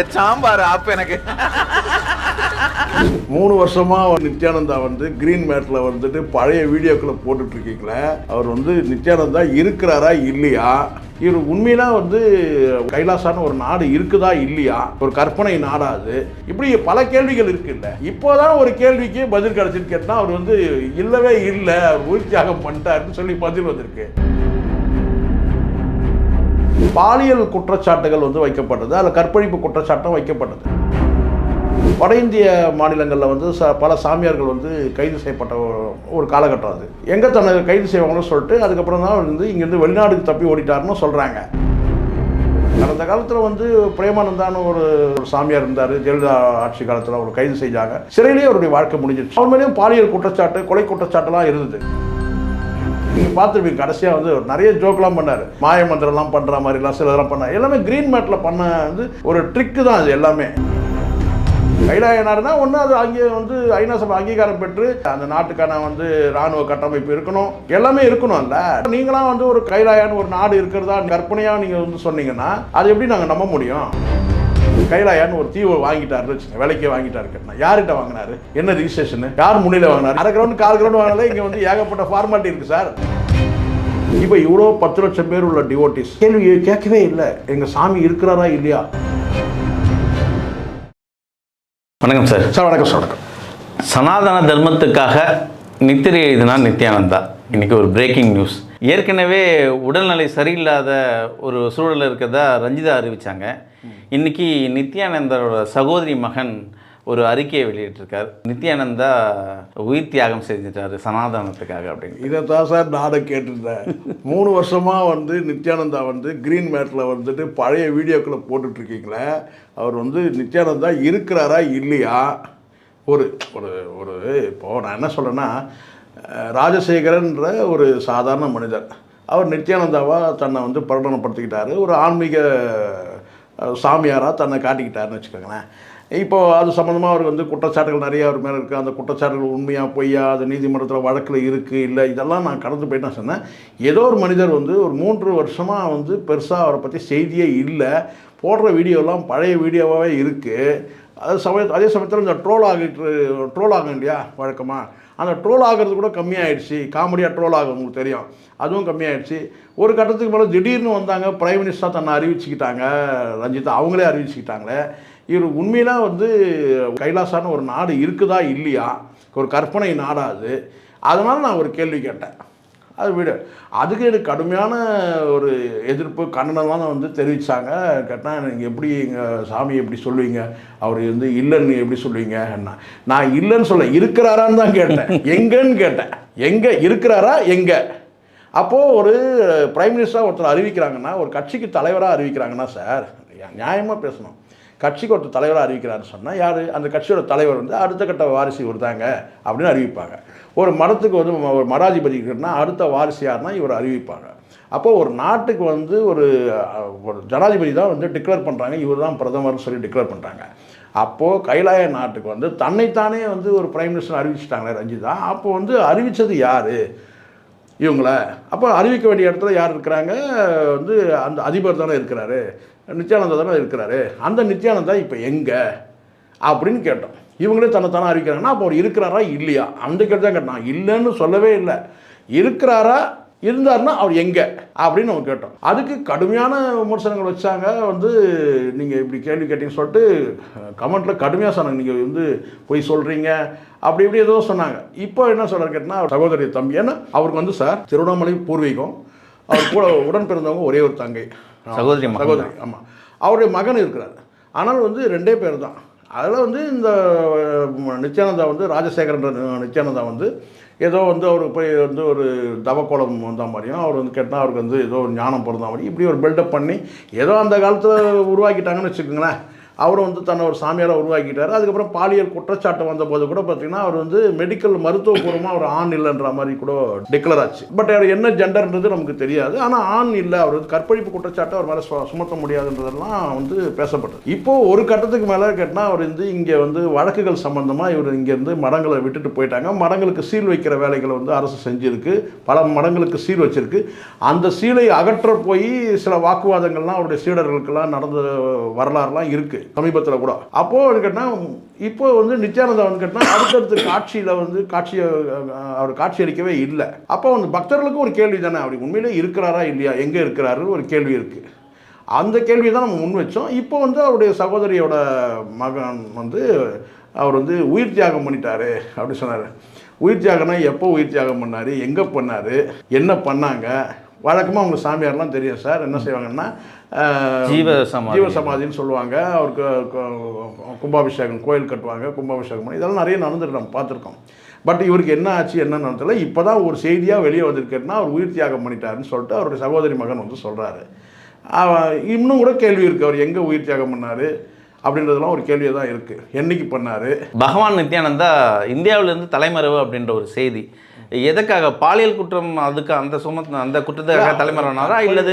வச்சாம்பாரு அப்ப எனக்கு. மூணு வருஷமா நித்யானந்தா வந்து கிரீன் மேட்ல வந்துட்டு பழைய வீடியோக்களை போட்டுட்டு இருக்கீங்களே அவர் வந்து நித்யானந்தா இருக்கிறாரா இல்லையா? இவர் உண்மையெல்லாம் வந்து கைலாசான ஒரு நாடு இருக்குதா இல்லையா? ஒரு கற்பனை நாடாது. இப்படி பல கேள்விகள் இருக்குல்ல இப்போதான் ஒரு கேள்விக்கு பதில் கிடைச்சின்னு கேட்டால் அவர் வந்து இல்லவே இல்லை அவர் உயிர் பண்ணிட்டாருன்னு சொல்லி பதில் வந்திருக்கு. பாலியல் குற்றச்சாட்டுகள் வந்து வைக்கப்பட்டது அதில் கற்பழிப்பு குற்றச்சாட்டும் வைக்கப்பட்டது. வட இந்திய மாநிலங்களில் வந்து ச பல சாமியார்கள் வந்து கைது செய்யப்பட்ட ஒரு- காலகட்டம் அது. எங்கே தன்னை கைது செய்வாங்கன்னு சொல்லிட்டு அதுக்கப்புறம் தான் வந்து இங்கேருந்து வெளிநாடுக்கு தப்பி ஓடிட்டாருன்னு சொல்கிறாங்க கடந்த காலத்தில் வந்து பிரேமானந்தான்னு ஒரு ஒரு சாமியார் இருந்தார் ஜெயலலிதா ஆட்சி காலத்தில் அவர் கைது செஞ்சாங்க. சிறையிலேயே அவருடைய வாழ்க்கை முடிஞ்சிருச்சு அவர் மேலேயும் பாலியல் குற்றச்சாட்டு கொலை குற்றச்சாட்டுலாம் இருந்தது. நீங்கள் பார்த்துருப்பீங்க கடைசியாக வந்து நிறைய ஜோக்லாம் பண்ணார். மாய மந்திரம்லாம் பண்ணுற மாதிரிலாம் சிலதெல்லாம் பண்ணார். எல்லாமே க்ரீன் மேட்டில் பண்ண வந்து ஒரு ட்ரிக்கு தான் அது எல்லாமே. கைலாயனார்னா ஒன்று அது அங்கே வந்து ஐநா சபை அங்கீகாரம் பெற்று அந்த நாட்டுக்கான வந்து ராணுவ கட்டமைப்பு இருக்கணும். எல்லாமே இருக்கணும்ல நீங்களாம் வந்து ஒரு கைலாயான்னு ஒரு நாடு இருக்கிறதா கற்பனையாக நீங்கள் வந்து சொன்னீங்கன்னா அது எப்படி நாங்கள் நம்ப முடியும்? கைலாயான்னு ஒரு தீவை வச்சுங்க விலைக்கு வாங்கிட்டாரு கேட்டா யார்கிட்ட வாங்கினாரு? என்ன ரிஜிஸ்ட்ரேஷன் யார் முன்னில வாங்கினாரு? அரை கிரவுண்ட் கால் கிரவுண்ட் வாங்கினாலே இங்கே வந்து ஏகப்பட்ட ஃபார்மாலிட்டி இருக்கு சார் இப்போ இவ்வளோ பத்து லட்சம் பேர் உள்ள டிவோட்டிஸ் கேள்வி கேட்கவே இல்லை. எங்கள் சாமி இருக்கிறாரா இல்லையா? வணக்கம் சார் சார் வணக்கம் சார் வணக்கம். சனாதன தர்மத்துக்காக நித்திரை எழுதினா நித்யானந்தா. இன்னைக்கு ஒரு பிரேக்கிங் நியூஸ் ஏற்கனவே உடல்நிலை சரியில்லாத ஒரு சூழல் இருக்கிறதா ரஞ்சிதா அறிவித்தாங்க இன்றைக்கி நித்யானந்தரோட சகோதரி மகன் ஒரு அறிக்கையை வெளியிட்டிருக்கார். நித்யானந்தா உயிர் தியாகம் செஞ்சிட்டாரு சனாதனத்துக்காக அப்படின்னு இதை தான் சார் நானும் கேட்டிருந்தேன். மூணு வருஷமாக வந்து நித்யானந்தா வந்து க்ரீன் மேட்டில் வந்துட்டு பழைய வீடியோக்களை போட்டுட்ருக்கீங்களே அவர் வந்து நித்யானந்தா இருக்கிறாரா இல்லையா? ஒரு ஒரு ஒரு இப்போது நான் என்ன சொல்கிறேன்னா ராஜசேகரன்ற ஒரு சாதாரண மனிதர். அவர் நித்யானந்தாவாக தன்னை வந்து பிரகடனப்படுத்திக்கிட்டாரு. ஒரு ஆன்மீக சாமியாராக தன்னை காட்டிக்கிட்டாருன்னு வச்சுக்கோங்களேன். இப்போது அது சம்மந்தமாக அவருக்கு வந்து குற்றச்சாட்டுகள் நிறைய அவர் மேலே இருக்குது அந்த குற்றச்சாட்டுகள் உண்மையாக பொய்யா அது நீதிமன்றத்தில் வழக்கில் இருக்குது இல்லை இதெல்லாம் நான் கடந்து போயிட்டு நான் சொன்னேன். ஏதோ ஒரு மனிதர் வந்து ஒரு மூன்று வருஷமாக வந்து பெருசாக அவரை பற்றி செய்தியே இல்லை. போடுற வீடியோலாம் பழைய வீடியோவாகவே இருக்குது அது சமய அதே சமயத்தில் இந்த ட்ரோல் ஆகிட்டு ட்ரோல் ஆகும் இல்லையா வழக்கமாக அந்த ட்ரோல் ஆகிறது கூட கம்மியாயிடுச்சு. காமெடியாக ட்ரோல் ஆகும் உங்களுக்கு தெரியும். அதுவும் கம்மியாயிடுச்சு. ஒரு கட்டத்துக்கு மேலே திடீர்னு வந்தாங்க பிரைம் மினிஸ்டராக தன்னை அறிவிச்சுக்கிட்டாங்க. ரஞ்சிதா அவங்களே அறிவிச்சுக்கிட்டாங்களே. இவர் உண்மையில வந்து கைலாசான ஒரு நாடு இருக்குதா இல்லையா? ஒரு கற்பனை நாடாது அதனால் நான் ஒரு கேள்வி கேட்டேன். அது விட. அதுக்கு எனக்கு கடுமையான ஒரு எதிர்ப்பு கண்டனம்லாம் வந்து தெரிவித்தாங்க கேட்டால் நீங்கள் எப்படி எங்கள் சாமி எப்படி சொல்லுவீங்க? அவர் வந்து இல்லைன்னு எப்படி சொல்லுவீங்க? நான் இல்லைன்னு சொல்ல இருக்கிறாரான்னு தான் கேட்டேன். எங்கன்னு கேட்டேன். எங்கே? இருக்கிறாரா? எங்கே? அப்போது ஒரு பிரைம் மினிஸ்டராக ஒருத்தர் அறிவிக்கிறாங்கன்னா ஒரு கட்சிக்கு தலைவராக அறிவிக்கிறாங்கன்னா சார் நியாயமாக பேசணும். கட்சிக்கு ஒருத்தர் தலைவராக அறிவிக்கிறாருன்னு சொன்னால் யார்? அந்த கட்சியோட தலைவர் வந்து அடுத்த கட்ட வாரிசு கொடுத்தாங்க அப்படின்னு அறிவிப்பாங்க. ஒரு மடத்துக்கு வந்து ஒரு மடாதிபதி இருக்குன்னா அடுத்த வாரிசு யாருன்னா இவர் அறிவிப்பாங்க. அப்போது ஒரு நாட்டுக்கு வந்து ஒரு ஒரு ஜனாதிபதி தான் வந்து டிக்ளேர் பண்ணுறாங்க இவர் தான் பிரதமர்னு சொல்லி டிக்ளேர் பண்ணுறாங்க அப்போது கைலாய நாட்டுக்கு வந்து தன்னைத்தானே வந்து ஒரு பிரைம் மினிஸ்டர் அறிவிச்சிட்டாங்களே ரஞ்சிதா. அப்போ வந்து அறிவித்தது யார்? இவங்கள. அப்போ அறிவிக்க வேண்டிய இடத்துல யார் இருக்கிறாங்க? வந்து அந்த அதிபர் தானே இருக்கிறாரு. நித்யானந்தா தானே இருக்கிறாரு? அந்த நித்யானந்தா இப்போ எங்கே? அப்படின்னு கேட்டோம். இவங்களே தன்னைத்தானே அறிவிக்கிறாங்கன்னா அப்போ அவர் இருக்கிறாரா இல்லையா? அந்த கேட்டு தான் கேட்டான் இல்லைன்னு சொல்லவே இல்லை. இருக்கிறாரா? இருந்தாருன்னா அவர் எங்கே? அப்படின்னு நம்ம கேட்டோம். அதுக்கு கடுமையான விமர்சனங்கள் வச்சாங்க. வந்து நீங்கள் இப்படி கேள்வி கேட்டீங்கன்னு சொல்லிட்டு கமெண்ட்டில் கடுமையாக சொன்னாங்க. நீங்கள் வந்து போய் சொல்கிறீங்க அப்படி இப்படி ஏதோ சொன்னாங்க. இப்போ என்ன சொல்கிறார் கேட்டால் சகோதரி தம்பி. ஏன்னா அவருக்கு வந்து சார் திருவண்ணாமலை பூர்வீகம். அவர் கூட உடன் பிறந்தவங்க ஒரே ஒரு தங்கை. சகோதரி சகோதரி ஆமாம் அவருடைய மகன் இருக்கிறார். ஆனால் வந்து ரெண்டே பேர் தான். அதில் வந்து இந்த அஹ், நித்யானந்தா வந்து ராஜசேகரன்ற நித்யானந்தா வந்து ஏதோ வந்து அவருக்கு போய் வந்து ஒரு தவக்கோலம் வந்த மாதிரியும் அவர் வந்து கேட்டால் அவருக்கு வந்து ஏதோ ஒரு ஞானம் பிறந்த மாதிரி இப்படி ஒரு பில்டப் பண்ணி ஏதோ அந்த காலத்தில் உருவாக்கிட்டாங்கன்னு வச்சுக்கோங்களேன். அவரும் வந்து தன்னை ஒரு சாமியாராக உருவாக்கிட்டார். அதுக்கப்புறம் பாலியல் குற்றச்சாட்டு வந்தபோது கூட பார்த்தீங்கன்னா அவர் வந்து மெடிக்கல் மருத்துவபூர்வமாக அவர் ஆண் இல்லைன்ற மாதிரி கூட டிக்ளேர் ஆச்சு. பட் அவர் என்ன ஜெண்டர்ன்றது நமக்கு தெரியாது. ஆனால் ஆண் இல்லை அவர் வந்து கற்பழிப்பு குற்றச்சாட்டு அவர் மேலே சுமத்த முடியாதுன்றதெல்லாம் வந்து பேசப்பட்டது. இப்போ ஒரு கட்டத்துக்கு மேலே கேட்டால் அவர் வந்து இங்கே வந்து வழக்குகள் சம்பந்தமாக இவர் இங்கேருந்து மடங்களை விட்டுட்டு போயிட்டாங்க. மடங்களுக்கு சீல் வைக்கிற வேலைகளை வந்து அரசு செஞ்சிருக்கு. பல மடங்களுக்கு சீல் வச்சிருக்கு. அந்த சீலை அகற்ற போய் சில வாக்குவாதங்கள்லாம் அவருடைய சீடர்களுக்கெல்லாம் நடந்த வரலாறுலாம் இருக்குது சமீபத்தில் கூட. அப்போது வந்து கேட்டால் இப்போ வந்து நித்யானந்தா வந்து கேட்டால் அடுத்தடுத்து காட்சியில் வந்து காட்சியை அவர் காட்சி அளிக்கவே இல்லை. அப்போ வந்து பக்தர்களுக்கும் ஒரு கேள்வி தானே? அப்படி உண்மையிலே இருக்கிறாரா இல்லையா? எங்கே இருக்கிறாரு ஒரு கேள்வி இருக்குது அந்த கேள்வியை தான் நம்ம முன் வச்சோம். இப்போ வந்து அவருடைய சகோதரியோட மகன் வந்து அவர் வந்து உயிர் தியாகம் பண்ணிட்டாரு அப்படி சொன்னார். உயிர் தியாகம்னா எப்போ உயிர் தியாகம் பண்ணார்? எங்கே பண்ணார்? என்ன பண்ணாங்க? வழக்கமாக அவங்க சாமியார்லாம் தெரியும் சார். என்ன செய்வாங்கன்னா ஜீவ சமாதி. ஜீவ சமாதின்னு சொல்லுவாங்க அவருக்கு கும்பாபிஷேகம் கோயில் கட்டுவாங்க கும்பாபிஷேகம் பண்ணி இதெல்லாம் நிறைய நடந்துட்டு நம்ம பார்த்துருக்கோம். பட் இவருக்கு என்ன ஆச்சு என்ன நடத்தல இப்போ தான் ஒரு செய்தியாக வெளியே வந்திருக்குன்னா அவர் உயிர் தியாகம் பண்ணிட்டாருன்னு சொல்லிட்டு அவருடைய சகோதரி மகன் வந்து சொல்கிறாரு இன்னும் கூட கேள்வி இருக்குது அவர் எங்கே உயிர் தியாகம் பண்ணார்? அப்படின்றதெல்லாம் ஒரு கேள்வியாக தான் இருக்குது என்னைக்கு பண்ணார்? பகவான் நித்யானந்தா இந்தியாவிலிருந்து தலைமறைவு அப்படின்ற ஒரு செய்தி. எதுக்காக பாலியல் குற்றம் அதுக்கு அந்த சும அந்த குற்றத்துக்காக தலைமறைவானாரா இல்லது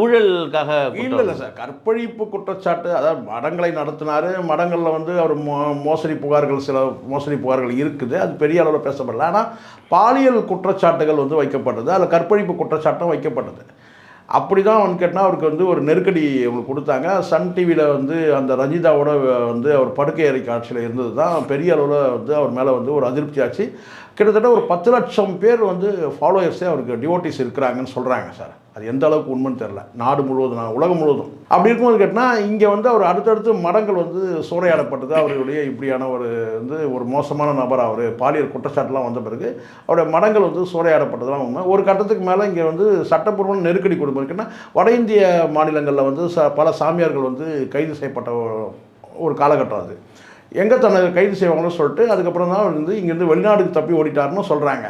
ஊழலுக்காக? இல்லை சார். கற்பழிப்பு குற்றச்சாட்டு அதாவது மடங்களை நடத்தினார். மடங்களில் வந்து அவர் மோ மோசடி புகார்கள் சில மோசடி புகார்கள் இருக்குது. அது பெரிய அளவில் பேசப்படல. ஆனால் பாலியல் குற்றச்சாட்டுகள் வந்து வைக்கப்பட்டது. அதில் கற்பழிப்பு குற்றச்சாட்டும் வைக்கப்பட்டது. அப்படி தான் வந்து கேட்டால் அவருக்கு வந்து ஒரு நெருக்கடி அவங்களுக்கு கொடுத்தாங்க. சன் டிவியில் வந்து அந்த ரஞ்சிதாவோட வந்து அவர் படுக்கை அறை காட்சியில் இருந்தது தான் பெரிய அளவில் வந்து அவர் மேலே வந்து ஒரு அதிருப்தி ஆச்சு. கிட்டத்தட்ட ஒரு பத்து லட்சம் பேர் வந்து ஃபாலோயர்ஸே அவருக்கு டிவோட்டிஸ் இருக்கிறாங்கன்னு சொல்கிறாங்க சார். அது எந்த அளவுக்கு உண்மைன்னு தெரில நாடு முழுவதும் உலகம் முழுவதும். அப்படி இருக்கும்போது கேட்டால் இங்கே வந்து அவர் அடுத்தடுத்து மடங்கள் வந்து சூறையாடப்பட்டது. அவருடைய இப்படியான ஒரு வந்து ஒரு மோசமான நபர் அவர் பாலியல் குற்றச்சாட்டுலாம் வந்த பிறகு அவருடைய மடங்கள் வந்து சூறையாடப்பட்டதுலாம் உண்மை. ஒரு கட்டத்துக்கு மேலே இங்கே வந்து சட்டப்பூர்வ நெருக்கடி கொடுக்கும் இருக்குன்னா வட இந்திய மாநிலங்களில் வந்து ச பல சாமியார்கள் வந்து கைது செய்யப்பட்ட ஒரு காலகட்டம் அது. எங்கே தன்னை கைது செய்வாங்களோ சொல்லிட்டு அதுக்கப்புறம் தான் வந்து இங்கேருந்து வெளிநாடுக்கு தப்பி ஓடிட்டாருன்னு சொல்கிறாங்க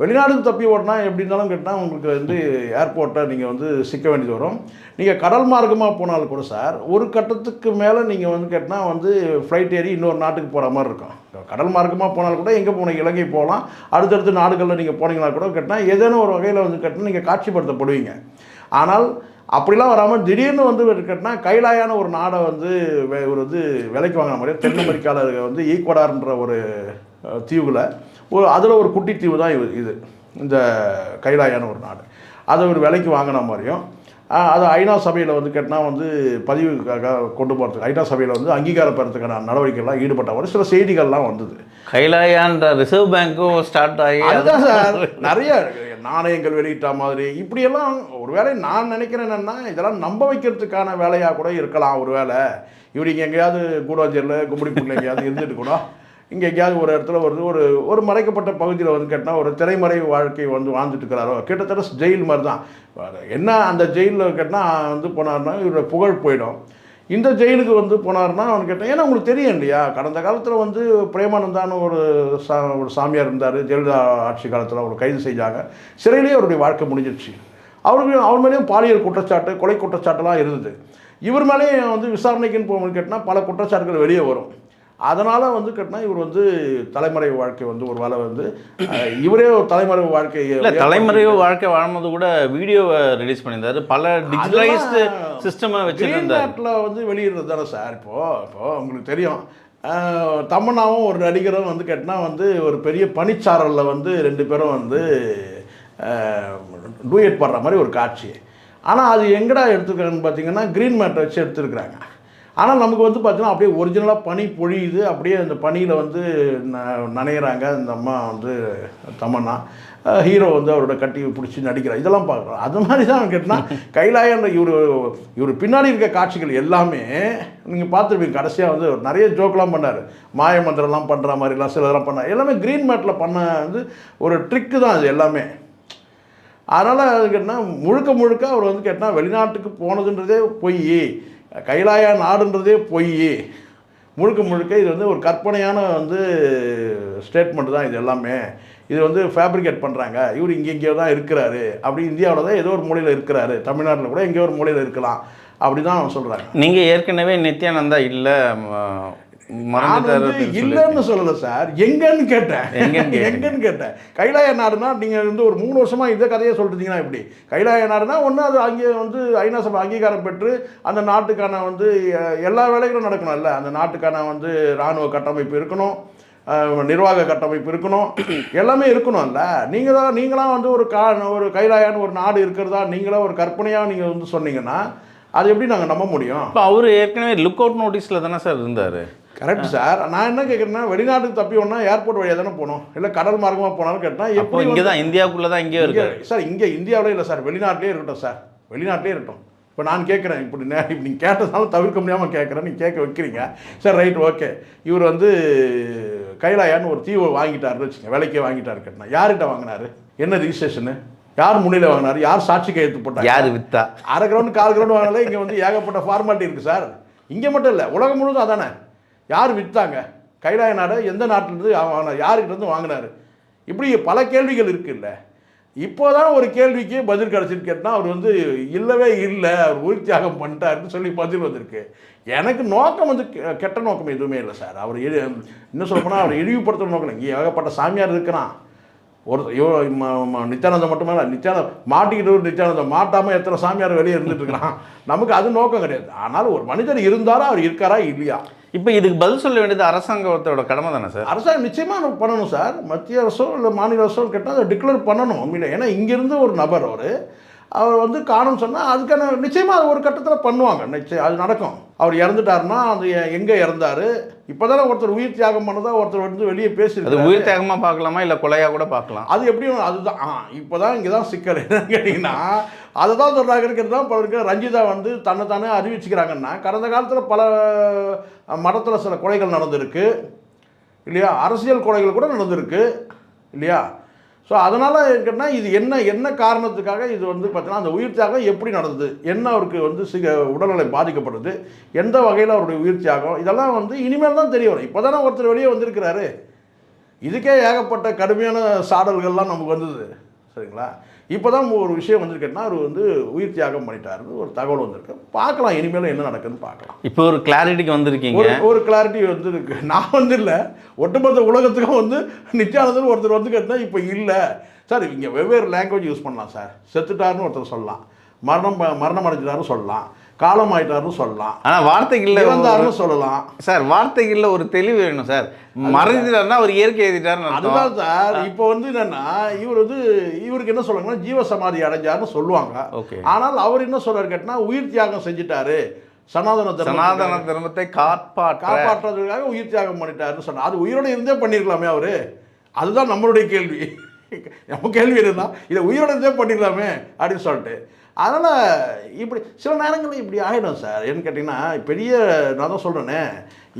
வெளிநாடுக்கு தப்பி ஓடினா எப்படி இருந்தாலும் கேட்டால் உங்களுக்கு வந்து ஏர்போர்ட்டை நீங்கள் வந்து சிக்க வேண்டியது வரும். நீங்கள் கடல் மார்க்கமாக போனாலும் கூட சார் ஒரு கட்டத்துக்கு மேலே நீங்கள் வந்து கேட்டால் வந்து ஃப்ளைட் ஏறி இன்னொரு நாட்டுக்கு போகிற மாதிரி இருக்கும். கடல் மார்க்கமாக போனாலும் கூட எங்கே போனீங்க இலங்கை போகலாம். அடுத்தடுத்த நாடுகளில் நீங்கள் போனீங்கன்னா கூட கேட்டால் ஏதேனும் ஒரு வகையில் வந்து கேட்டால் நீங்கள் காட்சிப்படுத்தப்படுவீங்க. ஆனால் அப்படிலாம் வராமல் திடீர்னு வந்து கேட்டினா கைலாயான ஒரு நாடை வந்து இவர் வந்து விலைக்கு வாங்கின மாதிரி தென் அமெரிக்காவில் வந்து ஈக்வடார்ன்ற ஒரு தீவுல ஒரு அதில் ஒரு குட்டி தீவு தான் இது இது. இந்த கைலாயான ஒரு நாடு. அதை ஒரு விலைக்கு வாங்கின மாதிரியும் அது ஐநா சபையில் வந்து கேட்டினா வந்து பதிவுக்காக கொண்டு போகிறதுக்கு ஐநா சபையில் வந்து அங்கீகாரம் பெறத்துக்கான நடவடிக்கைகள்லாம் ஈடுபட்ட மாதிரி சில செய்திகள்லாம் வந்தது. கைலாயான்ற ரிசர்வ் பேங்க்கும் ஸ்டார்ட் ஆகி அதுதான் சார். நிறைய. நாணயங்கள் வெளியிட்ட மாதிரி. இப்படியெல்லாம் ஒருவேளை நான் நினைக்கிறேன் என்னென்னா இதெல்லாம் நம்ப வைக்கிறதுக்கான வேலையாக கூட இருக்கலாம் ஒரு வேலை இவர் இங்கே எங்கேயாவது கூடாஞ்சேரில் கும்படிப்பூரில் எங்கேயாவது இருந்துட்டு கூட இங்கே எங்கேயாவது ஒரு இடத்துல வருது ஒரு ஒரு மறைக்கப்பட்ட பகுதியில் வந்து கேட்டால் ஒரு திரைமறை வாழ்க்கை வந்து வாழ்ந்துட்டு இருக்கிறாரோ? கிட்டத்தட்ட ஜெயில் மாதிரி தான் என்ன அந்த ஜெயிலில் கேட்டால் வந்து போனார்னா இவரோட புகழ் போயிடும். இந்த ஜெயிலுக்கு வந்து போனார்னா அவன் கேட்டேன் ஏன்னா உங்களுக்கு தெரியும் இல்லையா? கடந்த காலத்தில் வந்து பிரேமானந்தான்னு ஒரு சா ஒரு சாமியார் இருந்தார் ஜெயலலிதா ஆட்சி காலத்தில் அவர் கைது செஞ்சாங்க. சிறையிலேயே அவருடைய வாழ்க்கை முடிஞ்சிருச்சு அவருக்கு அவர் மேலேயும் பாலியல் குற்றச்சாட்டு கொலை குற்றச்சாட்டுலாம் இருந்தது. இவர் மேலேயும் வந்து விசாரணைக்குன்னு போகணும்னு கேட்டால் பல குற்றச்சாட்டுகள் வெளியே வரும். அதனால் வந்து கேட்டால் இவர் வந்து தலைமறை வாழ்க்கை வந்து ஒரு வேளை வந்து இவரே ஒரு தலைமறை வாழ்க்கை இல்ல தலைமறைவு வாழ்க்கை வாழ்ந்தது கூட வீடியோவை ரிலீஸ் பண்ணியிருந்தாரு. பல டிஜிட்டலைஸ்டு சிஸ்டமை கிரீன் வச்சிருந்தாரு. மேட்டில் வந்து வெளியிடுறது தானே சார் இப்போது இப்போது உங்களுக்கு தெரியும். தமன்னாவும் ஒரு நடிகரும் வந்து கேட்டினா வந்து ஒரு பெரிய பனிச்சாரலில் வந்து ரெண்டு பேரும் வந்து டூயட் பாடுற மாதிரி ஒரு காட்சி. ஆனால் அது எங்கடா எடுத்துருக்காங்கன்னு பார்த்தீங்கன்னா க்ரீன் மேட்டை வச்சு எடுத்துருக்குறாங்க. ஆனால் நமக்கு வந்து பார்த்தீங்கன்னா அப்படியே ஒரிஜினலாக பனி பொழியுது. அப்படியே அந்த பனியில் வந்து ந- நனையிறாங்க. இந்த அம்மா வந்து தமன்னா. ஹீரோ வந்து அவரோட கட்டி பிடிச்சி நடிக்கிறார். இதெல்லாம் பார்க்குறோம் அது மாதிரி தான் கேட்டால் கைலாயன்ற இவர் இவர் பின்னாடி இருக்க காட்சிகள் எல்லாமே நீங்கள் பார்த்துருப்பீங்க. கடைசியாக வந்து நிறைய ஜோக்கெலாம் பண்ணார். மாய மந்திரம்லாம் பண்ணுற மாதிரிலாம் சிலதெல்லாம் பண்ணார். எல்லாமே க்ரீன் மேட்டில் பண்ண வந்து ஒரு ட்ரிக்கு தான் அது எல்லாமே. அதனால் அது கேட்டால் முழுக்க முழுக்க அவர் வந்து கேட்டால் வெளிநாட்டுக்கு போனதுன்றதே பொய். கைலாய நாடுன்றதே பொய் முழுக்க முழுக்க இது வந்து ஒரு கற்பனையான வந்து ஸ்டேட்மெண்ட் தான் இது எல்லாமே. இது வந்து ஃபேப்ரிகேட் பண்ணுறாங்க இவர் இங்கே எங்கேயோ தான் இருக்கிறாரு. அப்படி இந்தியாவில் தான் ஏதோ ஒரு மூலையில் இருக்கிறாரு. தமிழ்நாட்டில் கூட எங்கேயோ ஒரு மூலையில் இருக்கலாம். அப்படி தான் சொல்கிறாங்க நீங்கள் ஏற்கனவே நித்யானந்தா இல்லை இல்லைன்னு சொல்லல சார். எங்கன்னு கேட்டேன். எங்கன்னு கேட்டேன். கைலாய நாடுனா நீங்க வந்து ஒரு மூணு வருஷமா இந்த கதையை சொல்லிட்டீங்கன்னா எப்படி? கைலாய நாடுனா ஒன்று அது அங்கே வந்து ஐநா சபை அங்கீகாரம் பெற்று அந்த நாட்டுக்கான வந்து எல்லா வேலைகளும் நடக்கணும்ல. அந்த நாட்டுக்கான வந்து இராணுவ கட்டமைப்பு இருக்கணும் நிர்வாக கட்டமைப்பு இருக்கணும். எல்லாமே இருக்கணும்ல. நீங்கள் தான் நீங்களாம் வந்து ஒரு கா ஒரு கைலாயான ஒரு நாடு இருக்கிறதா நீங்களா ஒரு கற்பனையாக நீங்கள் வந்து சொன்னீங்கன்னா அது எப்படி நாங்கள் நம்ப முடியும்? இப்போ அவர் ஏற்கனவே லுக் அவுட் நோட்டீஸில் தானே சார் இருந்தார். Correct sir. நான் என்ன கேட்குறேன்னா வெளிநாட்டுக்கு தப்பி ஒன்றா ஏர்போர்ட் வழியாக தானே போகணும். இல்லை கடல் மார்க்கமாக போனாலும் கேட்டால் எப்படி இங்கே தான் இந்தியாவுக்குள்ளே தான் இங்கே இருக்கு சார் இங்கே இந்தியாவிலே இல்லை சார். வெளிநாட்டிலே இருக்கட்டும் சார். வெளிநாட்டிலே இருக்கட்டும். இப்போ நான் கேட்குறேன் இப்படி நே இப்படி நீங்கள் கேட்டதால தவிர்க்க முடியாமல் கேட்குறேன் நீங்கள் கேட்க வைக்கிறீங்க. சார் ரைட் ஓகே இவர் வந்து கைலாயான்னு ஒரு தீவை வாங்கிட்டாருன்னு வச்சுங்க விலைக்கே வாங்கிட்டாரு கேட்டேன். யார்கிட்ட வாங்கினாரு? என்ன ரிஜிஸ்ட்ரேஷனு யார் முன்னிலை வாங்கினாரு? யார் சாட்சி கையெழுத்து போட்டாங்க? யார் வித்தா? அரை கிரவுண்ட் கால் கிரவுண்ட் வாங்கினாலே இங்கே வந்து ஏகப்பட்ட ஃபார்மாலிட்டி இருக்குது சார். இங்கே மட்டும் இல்லை உலகம் முழுவதும் அதானே. யார் விற்றாங்க கைலாய நாடு எந்த நாட்டிலேருந்து வாங்கினார்? யாருக்கிட்ட இருந்து வாங்கினாரு? இப்படி பல கேள்விகள் இருக்குல்ல. இப்போதான் ஒரு கேள்விக்கு பதில் கிடச்சிட்டு கேட்டால் அவர் வந்து இல்லவே இல்லை அவர் உயிர் தியாகம் பண்ணிட்டாருன்னு சொல்லி பதில் வந்திருக்கு. எனக்கு நோக்கம் வந்து கெ- கெட்ட நோக்கம் எதுவுமே இல்லை சார். அவர் இன்னும் சொல்லப்போனால் அவர் இழிவுபடுத்துகிற நோக்கம் இல்லை. இங்கே ஏகப்பட்ட சாமியார் இருக்கிறான். ஒரு இவ ம- ம- நித்யானந்தம் மட்டுமே இல்லை நித்யானந்த மாட்டிக்கிட்டு ஒரு நித்யானந்தம் மாட்டாமல் எத்தனை சாமியார் வெளியே இருந்துட்டு இருக்கிறான்? நமக்கு அது நோக்கம் கிடையாது. ஆனால் ஒரு மனிதர் இருந்தாரா அவர் இருக்காரா இல்லையா? இப்போ இதுக்கு பதில் சொல்ல வேண்டியது அரசாங்கத்தோட கடமை தானே சார்? அரசாங்கம் நிச்சயமாக பண்ணணும் சார். மத்திய அரசோ இல்லை மாநில அரசோ கேட்டால் அதை டிக்ளேர் பண்ணணும். உண்மையில. ஏன்னா இங்கேருந்து ஒரு நபர் அவர் அவர் வந்து காணும் சொன்னால் அதுக்கான நிச்சயமாக அது ஒரு கட்டத்தில் பண்ணுவாங்க. நிச்சயம் அது நடக்கும். அவர் இறந்துட்டாருன்னா அது எங்கே இறந்தாரு? இப்போ தானே ஒருத்தர் உயிர் தியாகம் பண்ணதா ஒருத்தர் வந்து வெளியே அது பேசி உயிர் தியாகமாக பார்க்கலாமா இல்லை கொலையாக கூட பார்க்கலாம்? அது எப்படியும் அதுதான் ஆ இப்போ தான் இங்கே தான் சிக்கல் என்னன்னு கேட்டிங்கன்னா அதை தான் சொல்கிறாங்க இருக்கிறது தான் பலருக்கு ரஞ்சிதா வந்து தன்னை தானே அறிவிச்சுக்கிறாங்கன்னா கடந்த காலத்தில் பல மடத்தில் சில கொலைகள் நடந்திருக்கு. இல்லையா? அரசியல் கொலைகள் கூட நடந்திருக்கு. இல்லையா? ஸோ அதனால் கேட்டால் இது என்ன என்ன காரணத்துக்காக இது வந்து பார்த்தீங்கன்னா அந்த உயிர் தியாகம் எப்படி நடந்தது? என்ன அவருக்கு வந்து சிக உடல்நிலை பாதிக்கப்படுது? எந்த வகையில் அவருடைய உயிர் தியாகம்? இதெல்லாம் வந்து இனிமேல் தான் தெரிய வரும். இப்போ தானே ஒருத்தர் வெளியே வந்திருக்கிறாரு. இதுக்கே ஏகப்பட்ட கடுமையான சாடல்கள்லாம் நமக்கு வந்தது. சரிங்களா? இப்போ தான் ஒரு விஷயம் வந்திருக்குன்னா அவர் வந்து உயிர் தியாகம் பண்ணிட்டாருன்னு ஒரு தகவல் வந்திருக்கு. பார்க்கலாம் இனிமேலும் என்ன நடக்குதுன்னு பார்க்கலாம். இப்போ ஒரு கிளாரிட்டிக்கு வந்திருக்கீங்க. ஒரு கிளாரிட்டி வந்து இருக்கு நான் வந்து இல்லை. ஒட்டுமொத்த உலகத்துக்கும் வந்து நித்யானந்தர் ஒருத்தர் வந்து கேட்டால் இப்போ இல்லை. சார் இங்கே வெவ்வேறு லாங்குவேஜ் யூஸ் பண்ணலாம் சார். செத்துட்டாருன்னு ஒருத்தர் சொல்லலாம். மரணம் மரணம் அடைஞ்சிட்டாருன்னு சொல்லலாம். காலம் ஆயிட்டாருன்னு சொல்லலாம். ஆனால் வார்த்தைகளில் இறந்தாருன்னு சொல்லலாம். சார் வார்த்தைகளில் ஒரு தெளிவு வேணும் சார். மறைஞ்சிட்டாருன்னா அவர் இயற்கை எழுதிட்டாருன்னு அதுதான் சார். இப்போ வந்து என்னன்னா இவர் வந்து இவருக்கு என்ன சொல்றாங்கன்னா ஜீவ சமாதி அடைஞ்சாருன்னு சொல்லுவாங்க. ஓகே. ஆனால் அவர் என்ன சொல்றாரு கேட்டா உயிர் தியாகம் செஞ்சுட்டாரு. சனாதன சனாதன தர்மத்தை காப்பாற்ற. காப்பாற்றுறதுக்காக உயிர் தியாகம் பண்ணிட்டாருன்னு சொன்னா அது உயிரோட இருந்தே பண்ணிருக்கலாமே அவரு? அதுதான் நம்மளுடைய கேள்வி. நம்ம கேள்வி என்னன்னா இதை உயிரோட இருந்தே பண்ணிடலாமே அப்படின்னு சொல்லிட்டு. அதனால் இப்படி சில நேரங்களில் இப்படி ஆகிடும் சார். ஏன்னு கேட்டிங்கன்னா பெரிய நான் தான் சொல்கிறேனே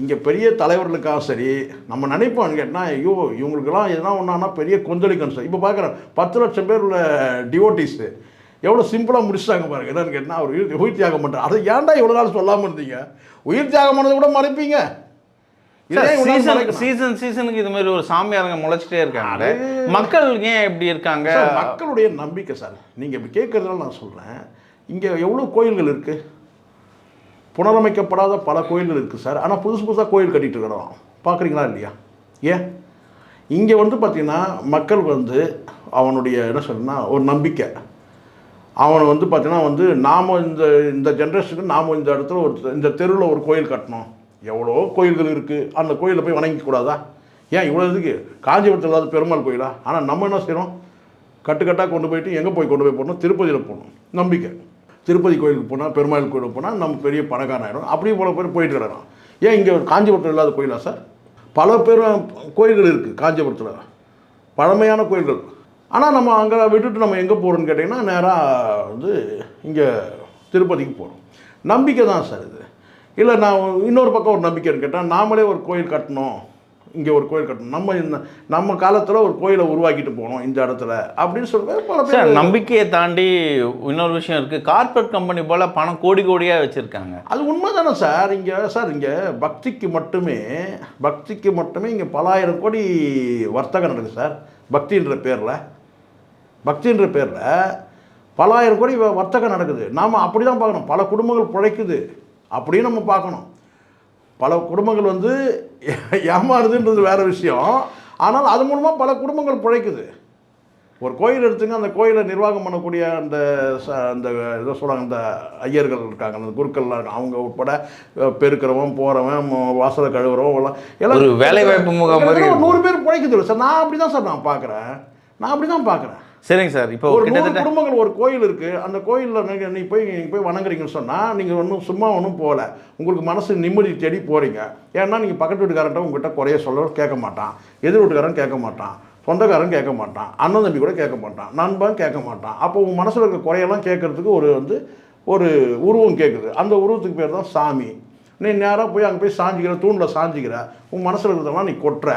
இங்கே பெரிய தலைவர்களுக்காக சரி நம்ம நினைப்போம்னு கேட்டால் ஐயோ இவங்களுக்கெல்லாம் எதனா ஒன்றானா பெரிய கொந்தளிக்கணும் சார். இப்போ பார்க்குறேன் பத்து லட்சம் பேர் உள்ள டிவோட்டிஸு எவ்வளோ சிம்பிளாக முடிச்சிட்டாங்க பாருங்க. என்னன்னு கேட்டால் அவர் உயிர் உயிர் தியாகம் பண்ணுறாரு அதை ஏன்டா இவ்வளோ நாள் சொல்லாமல் இருந்தீங்க? உயிர் தியாகம் பண்ணதை கூட மறைப்பீங்க. சீசன் சீசனுக்கு இது மாதிரி ஒரு சாமியாருங்க முளைச்சிட்டே இருக்காங்க. மக்கள் ஏன் இப்படி இருக்காங்க? மக்களுடைய நம்பிக்கை சார் நீங்கள் இப்படி கேட்குறதுனால நான் சொல்கிறேன் இங்கே எவ்வளோ கோயில்கள் இருக்குது புனரமைக்கப்படாத பல கோயில்கள் இருக்குது சார். ஆனால் புதுசு புதுசாக கோயில் கட்டிட்டு இருக்கிறோம். பார்க்குறீங்களா இல்லையா? ஏன்? இங்கே வந்து பார்த்திங்கன்னா மக்கள் வந்து அவனுடைய என்ன சொல்றேன்னா ஒரு நம்பிக்கை. அவனை வந்து பார்த்தீங்கன்னா வந்து நாம் இந்த இந்த ஜென்ரேஷனுக்கு நாம் இந்த இடத்துல ஒரு இந்த தெருவில் ஒரு கோயில் கட்டணும். எவ்வளோ கோயில்கள் இருக்குது அந்த கோயிலில் போய் வணங்கிக்கூடாதா ஏன் இவ்வளோ இதுக்கு? காஞ்சிபுரத்தில் இல்லாத பெருமாள் கோயிலா? ஆனால் நம்ம என்ன செய்கிறோம் கட்டுக்கட்டாக கொண்டு போயிட்டு எங்கே போய் கொண்டு போய் போடணும்? திருப்பதியில் போகணும் நம்பிக்கை. திருப்பதி கோயிலுக்கு போனால் பெருமாள் கோயிலுக்கு போனால் நம்ம பெரிய பணக்காரன் ஆகிடும் அப்படியே போல பேர் போயிட்டு கிடக்கிறோம் ஏன் இங்கே காஞ்சிபுரத்தில் இல்லாத கோயிலா சார்? பல பேர் கோயில்கள் இருக்குது காஞ்சிபுரத்தில். பழமையான கோயில்கள். ஆனால் நம்ம அங்கே விட்டுட்டு நம்ம எங்கே போகிறோம்னு கேட்டிங்கன்னா நேராக வந்து இங்கே திருப்பதிக்கு போகிறோம் நம்பிக்கை தான் சார் இது. இல்லை நான் இன்னொரு பக்கம் ஒரு நம்பிக்கைன்னு கேட்டால் நாமளே ஒரு கோயில் கட்டணும். இங்கே ஒரு கோயில் கட்டணும். நம்ம இந்த நம்ம காலத்தில் ஒரு கோயிலை உருவாக்கிட்டு போகணும் இந்த இடத்துல அப்படின்னு சொல்லுவாங்க பல சார் நம்பிக்கையை தாண்டி இன்னொரு விஷயம் இருக்கு. கார்ப்பரேட் கம்பெனி போல பணம் கோடி கோடியா வச்சிருக்காங்க. அது உண்மை தானே சார்? இங்கே சார் இங்கே பக்திக்கு மட்டுமே பக்திக்கு மட்டுமே இங்கே பலாயிரம் கோடி வர்த்தகம் நடக்குது சார். பக்தின்ற பேரில். பக்தின்ற பேரில் பலாயிரம் கோடி வர்த்தகம் நடக்குது. நாம் அப்படி தான் பார்க்கணும். பல குடும்பங்கள் பிழைக்குது. அப்படியும் நம்ம பார்க்கணும். பல குடும்பங்கள் வந்து ஏமாறுதுன்றது வேற விஷயம். ஆனால் அது மூலமாக பல குடும்பங்கள் பிழைக்குது. ஒரு கோயில் எடுத்துங்க அந்த கோயிலை நிர்வாகம் பண்ணக்கூடிய அந்த ச- அந்த ஏதோ சொல்கிறாங்க அந்த ஐயர்கள் இருக்காங்க அந்த குருக்கள்லாம் இருக்காங்க. அவங்க உட்பட பெருக்கிறவன் போகிறவன் வாசலை கழுவுறவன் எல்லாம் எல்லாம் கிட்டத்தட்ட ஒரு நூறு பேர் பிழைக்குது. சார் நான் அப்படி தான் சார் நான் பார்க்குறேன். நான் அப்படி தான் பார்க்குறேன். சரிங்க சார். இப்போ ஒரு நூறு குடும்பங்கள் ஒரு கோயில் இருக்கு. அந்த கோயிலில் நீங்கள் நீ போய் நீங்க போய் வணங்குறீங்கன்னு சொன்னால் நீங்கள் ஒன்றும் சும்மா ஒன்றும் போகல. உங்களுக்கு மனசு நிம்மதி தேடி போறீங்க. ஏன்னா நீங்கள் பக்கத்து வீட்டுக்காரன்ட்ட உங்ககிட்ட குறைய சொல்ல கேட்க மாட்டான். எதிர் வீட்டுக்காரன் கேட்க மாட்டான். சொந்தக்காரன் கேட்க மாட்டான். அண்ணன் தம்பி கூட கேட்க மாட்டான். நண்பன் கேட்க மாட்டான். அப்போ உன் மனசில் இருக்க குறையெல்லாம் கேட்கறதுக்கு ஒரு வந்து ஒரு உருவம் கேட்குது. அந்த உருவத்துக்கு பேர் தான் சாமி. நீ நேராக போய் அங்கே போய் சாஞ்சிக்கிற தூணில் சாஞ்சிக்கிற உன் மனசில் இருக்கிறதெல்லாம் நீ கொட்டுற.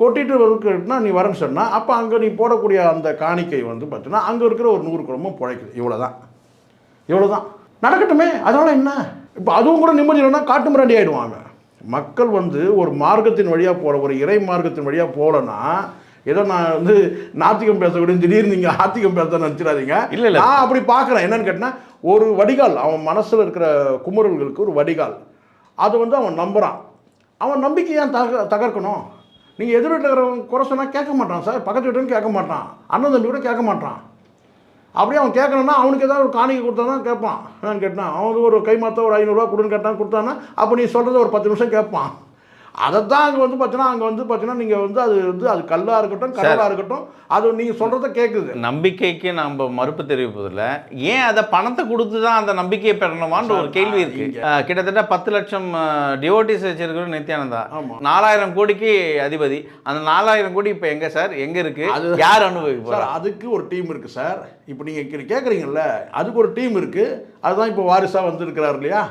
கொட்டிட்டு இருக்குன்னா நீ வரேன்னு சொன்னால் அப்போ அங்கே நீ போடக்கூடிய அந்த காணிக்கை வந்து பார்த்தீங்கன்னா அங்கே இருக்கிற ஒரு நூறு குடும்பம் பிழைக்குது. இவ்வளோதான் இவ்வளோதான் நடக்கட்டுமே. அதனால என்ன? இப்போ அதுவும் கூட நிம்மதி இல்லைன்னா காட்டு மிராண்டி ஆயிடுவாங்க மக்கள் வந்து ஒரு மார்க்கத்தின் வழியாக போகிற ஒரு இறை மார்க்கத்தின் வழியாக போகலன்னா ஏதோ நான் வந்து நாத்திகம் பேசக்கூடிய திடீர்னு நீங்கள் ஆத்திகம் பேச நினச்சிடாதீங்க. இல்ல, இல்ல. நான் அப்படி பார்க்குறேன் என்னன்னு கேட்டினா ஒரு வடிகால் அவன் மனசில் இருக்கிற குமுறல்களுக்கு ஒரு வடிகால். அதை வந்து அவன் நம்புகிறான் அவன் நம்பிக்கை ஏன் தக தகர்க்கணும்? நீங்கள் எதிர் வீட்டில் இருக்கிறவங்க குறை சொன்னால் கேட்க மாட்டான் சார். பக்கத்து வீட்டுன்னு கேட்க மாட்டான். அண்ணன் தம்பி கூட கேட்க மாட்டான். அப்படியே அவன் கேட்கணும்னா அவனுக்கு ஏதாவது ஒரு காணிக்கை கொடுத்தா தான் கேட்பான். என்னன்னு கேட்டான். அவனுக்கு ஒரு கைமாத்த ஒரு ஐநூறுரூவா கொடுன்னு கேட்டான் கொடுத்தான்னா அப்போ நீ சொல்கிறத ஒரு பத்து நிமிஷம் கேட்பான். அதை தான் அங்கே வந்து பார்த்தீங்கன்னா அங்கே வந்து பார்த்தீங்கன்னா நீங்கள் வந்து அது வந்து அது கல்லாக இருக்கட்டும் கடலாக இருக்கட்டும் அது நீங்கள் சொல்கிறத கேட்குது நம்பிக்கைக்கு நம்ம மறுப்பு தெரிவிப்பதில்ல. ஏன் அதை பணத்தை கொடுத்து தான் அந்த நம்பிக்கையை பெறணுமான்ற ஒரு கேள்வி இருக்கு. கிட்டத்தட்ட பத்து லட்சம் டிவோட்டிஸ் வச்சிருக்கிற நித்யானந்தா. நாலாயிரம் கோடிக்கு அதிபதி. அந்த நாலாயிரம் கோடி இப்போ எங்க சார்? எங்க இருக்கு? யார் அனுபவிக்க போறா சார் அதுக்கு ஒரு டீம் இருக்குது சார். இப்போ நீங்கள் கேட்குறீங்கல்ல அதுக்கு ஒரு டீம் இருக்குது அதுதான் இப்போ வாரிசாக வந்திருக்கிறார் இல்லையா?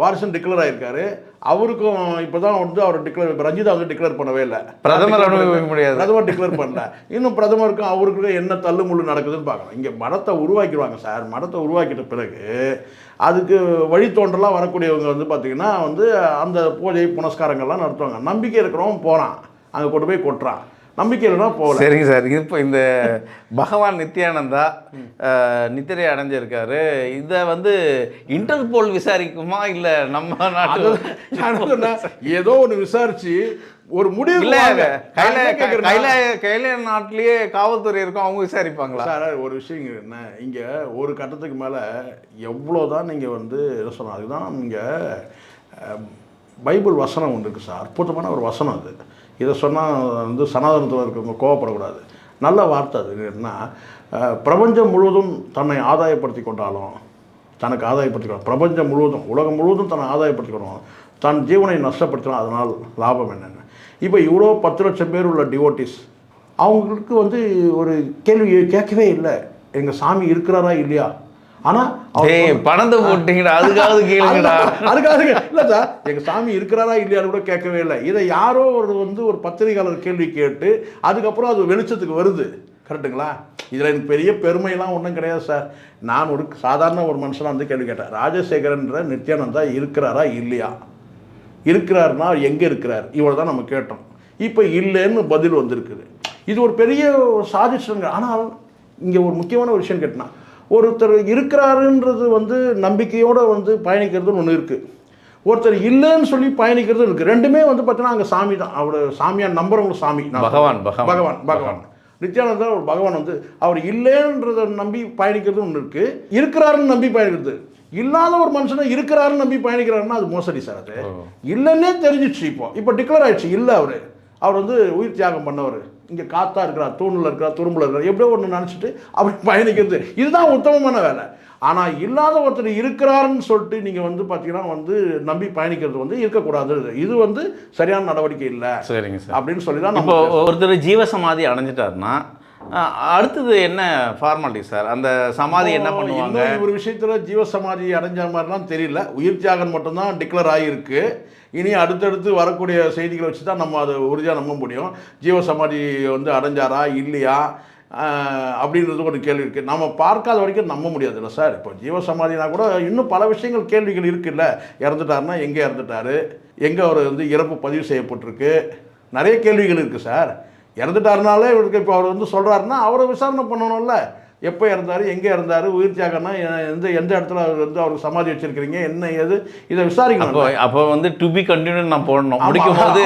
வாரிசுன்னு டிக்ளேர் ஆயிருக்காரு. அவருக்கும் இப்போ தான் வந்து அவர் டிக்ளேர் இப்போ ரஞ்சிதா வந்து டிக்ளேர் பண்ணவே இல்லை. பிரதமர் அனுபவிக்க முடியாது. பிரதமர் டிக்ளேர் பண்ணல. இன்னும் பிரதமருக்கும் அவருக்கும் என்ன தள்ளுமுள்ளு நடக்குதுன்னு பார்க்கலாம் இங்கே மடத்தை உருவாக்கிடுவாங்க சார். மடத்தை உருவாக்கிட்ட பிறகு அதுக்கு வழித்தோன்றலாம் வரக்கூடியவங்க வந்து பார்த்திங்கன்னா வந்து அந்த பூஜை புனஸ்காரங்கள்லாம் நடத்துவாங்க. நம்பிக்கை இருக்கிறவன் போகிறான் அங்கே கொண்டு போய் கொட்டுறான். நம்பிக்கை இல்லைன்னா போகல. சரிங்க சார். இப்போ இந்த பகவான் நித்யானந்தா நித்திரை அடைஞ்சிருக்காரு. இதை வந்து இன்டர்போல் விசாரிக்குமா இல்லை நம்ம நாட்டு ஏதோ ஒன்று விசாரிச்சு ஒரு முடிவு இல்ல. கையில கையில நாட்டிலேயே காவல்துறை இருக்கும் அவங்க விசாரிப்பாங்களா? சார் ஒரு விஷயம் இங்க என்ன? இங்கே ஒரு கட்டத்துக்கு மேலே எவ்வளோ தான் நீங்கள் வந்து என்ன சொல்லணும் அதுதான் நீங்கள் பைபிள் வசனம் ஒன்று இருக்குது சார். அற்புதமான ஒரு வசனம் அது. இதை சொன்னால் வந்து சனாதனத்தில் இருக்கிறவங்க கோவப்படக்கூடாது. நல்ல வார்த்தை அது. என்ன பிரபஞ்சம் முழுவதும் தன்னை ஆதாயப்படுத்தி கொண்டாலும் தனக்கு ஆதாயப்படுத்திக்கணும் பிரபஞ்சம் முழுவதும் உலகம் முழுவதும் தன்னை ஆதாயப்படுத்திக்கணும் தன் ஜீவனை நஷ்டப்படுத்தினா அதனால் லாபம் என்னென்ன? இப்போ இவ்வளோ பத்து லட்சம் பேர் உள்ள டிவோட்டிஸ் அவங்களுக்கு வந்து ஒரு கேள்வி கேட்கவே இல்லை. எங்கள் சாமி இருக்கிறாரா இல்லையா? ஆனால் டேய் பணத்தை போட்டீங்கடா அதுக்காவது கேளுங்கடா. அதுக்காக இல்லை சார் எங்கள் சாமி இருக்கிறாரா இல்லையான்னு கூட கேட்கவே இல்லை. இதை யாரோ ஒரு வந்து ஒரு பத்திரிகையாளர் கேள்வி கேட்டு அதுக்கப்புறம் அது வெளிச்சத்துக்கு வருது. கரெக்டுங்களா இதில் எனக்கு பெரிய பெருமையெல்லாம் ஒன்றும் கிடையாது சார். நான் ஒரு சாதாரண ஒரு மனுஷனாக வந்து கேள்வி கேட்டேன். ராஜசேகரன்ற நித்யானந்தா இருக்கிறாரா இல்லையா? இருக்கிறாருன்னா எங்கே இருக்கிறார்? இவ்வளோ தான் நம்ம கேட்டோம். இப்போ இல்லைன்னு பதில் வந்திருக்குது. இது ஒரு பெரிய சாதிச்சுங்க ஆனால் இங்கே ஒரு முக்கியமான ஒரு விஷயம் கேட்டினா ஒருத்தர் இருக்கிறாருன்றது வந்து நம்பிக்கையோடு வந்து பயணிக்கிறதுன்னு ஒன்று இருக்குது ஒருத்தர் இல்லைன்னு சொல்லி பயணிக்கிறது இருக்குது ரெண்டுமே வந்து பார்த்தீங்கன்னா அங்கே சாமி தான். அவர் சாமியார் நம்புறவங்க சாமி. பகவான், பகவான். பகவான் பகவான். நித்யானந்தா ஒரு பகவான் வந்து அவர் இல்லைன்றதை நம்பி பயணிக்கிறது ஒன்று இருக்குது இருக்கிறாருன்னு நம்பி பயணிக்கிறது. இல்லாத ஒரு மனுஷனை இருக்கிறாருன்னு நம்பி பயணிக்கிறாருன்னா அது மோசடி சார் அது. இல்லைன்னே தெரிஞ்சிடுச்சு இப்போ. இப்போ டிக்ளேர் ஆயிடுச்சு இல்லை அவர். அவர் வந்து உயிர் தியாகம் பண்ணவர். இங்கே காத்தா இருக்கிறார் தூணில் இருக்கிறார் துரும்பில் இருக்கிறார் எப்படியோ ஒன்று நினச்சிட்டு அப்படி பயணிக்கிறது. இதுதான் உத்தமமான வேலை. ஆனால் இல்லாத ஒருத்தர் இருக்கிறாருன்னு சொல்லிட்டு நீங்கள் வந்து பார்த்தீங்கன்னா வந்து நம்பி பயணிக்கிறது வந்து இருக்கக்கூடாது. இது வந்து சரியான நடவடிக்கை இல்லை. சரிங்க சார். அப்படின்னு சொல்லி தான் நம்ம ஒருத்தர் ஜீவசமாதி அடைஞ்சிட்டாருன்னா அடுத்தது என்ன ஃபார்மாலிட்டி சார் அந்த சமாதி என்ன பண்ணுவாங்க? இவர் விஷயத்துல ஜீவசமாதி அடைஞ்ச மாதிரிலாம் தெரியல. உயிர் தியாகம் மட்டும்தான் டிக்ளேர் ஆகியிருக்கு இனி அடுத்தடுத்து வரக்கூடிய செய்திகளை வச்சு தான் நம்ம அதை உறுதியாக நம்ப முடியும். ஜீவசமாதி வந்து அடைஞ்சாரா இல்லையா? அப்படின்றது ஒரு கேள்வி இருக்குது நம்ம பார்க்காத வரைக்கும் நம்ப முடியாதுல்ல சார் இப்போ ஜீவசமாதினா கூட இன்னும் பல விஷயங்கள் கேள்விகள் இருக்குல்ல. இறந்துட்டாருன்னா எங்கே இறந்துட்டாரு? எங்கே அவர் வந்து இறப்பு பதிவு செய்யப்பட்டிருக்கு? நிறைய கேள்விகள் இருக்குது சார் இறந்துட்டாருனாலே இவருக்கு இப்போ அவர் வந்து சொல்கிறாருன்னா அவரை விசாரணை பண்ணணும்ல. எப்போ இறந்தார் எங்கே இறந்தார் உயிர் தியாகம்னா எந்த எந்த இடத்துல அவர் வந்து அவருக்கு சமாதி வச்சிருக்கிறீங்க என்ன ஏது இதை விசாரிக்கணும். அப்போ வந்து டு பி கண்டினியூ நான் போடணும். முடிக்கும் போது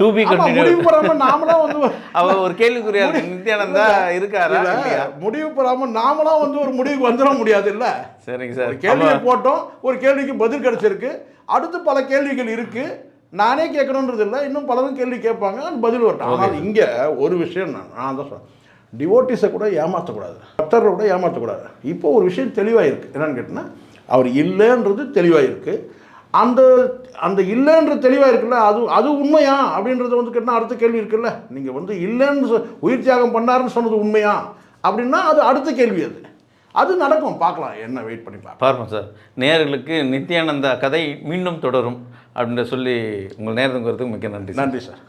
டு பி கண்டினியூ முடிவு பெறாம நாமளா வந்து அவ ஒரு கேள்விக்குறியா இருக்கு நித்யானந்தா இருக்காரா முடிவு பெறாம நாமளா வந்து ஒரு முடிவுக்கு வந்துட முடியாது இல்ல? சரிங்க சார். கேள்வியை போட்டோம் ஒரு கேள்விக்கு பதில் கிடைச்சிருக்கு. அடுத்து பல கேள்விகள் இருக்கு. நானே கேட்கணுன்றது இல்லை. இன்னும் பலரும் கேள்வி கேட்பாங்க. பதில் வரட்டும். ஆனால் இங்கே ஒரு விஷயம் நான் நான் தான் சொல்றேன். டிவோட்டிஸை கூட ஏமாற்றக்கூடாது பக்தர்களை கூட ஏமாற்றக்கூடாது இப்போ ஒரு விஷயம் தெளிவாக இருக்குது என்னன்னு கேட்டிங்கன்னா அவர் இல்லைன்றது தெளிவாக இருக்குது அந்த அந்த இல்லைன்ற தெளிவாக இருக்குல்ல அது அது உண்மையா? அப்படின்றது வந்து கேட்டால் அடுத்த கேள்வி இருக்குல்ல? நீங்கள் வந்து இல்லைன்னு உயிர் தியாகம் பண்ணாருன்னு சொன்னது உண்மையா? அப்படின்னா அது அடுத்த கேள்வி அது. அது நடக்கும். பார்க்கலாம். என்ன வெயிட் பண்ணி பார்ப்போம் சார். நேயர்களுக்கு நித்யானந்தா கதை மீண்டும் தொடரும். அப்படின்ற சொல்லி உங்கள் நேரத்துக்கு வரதுக்கு மிக்க நன்றி நன்றி சார்.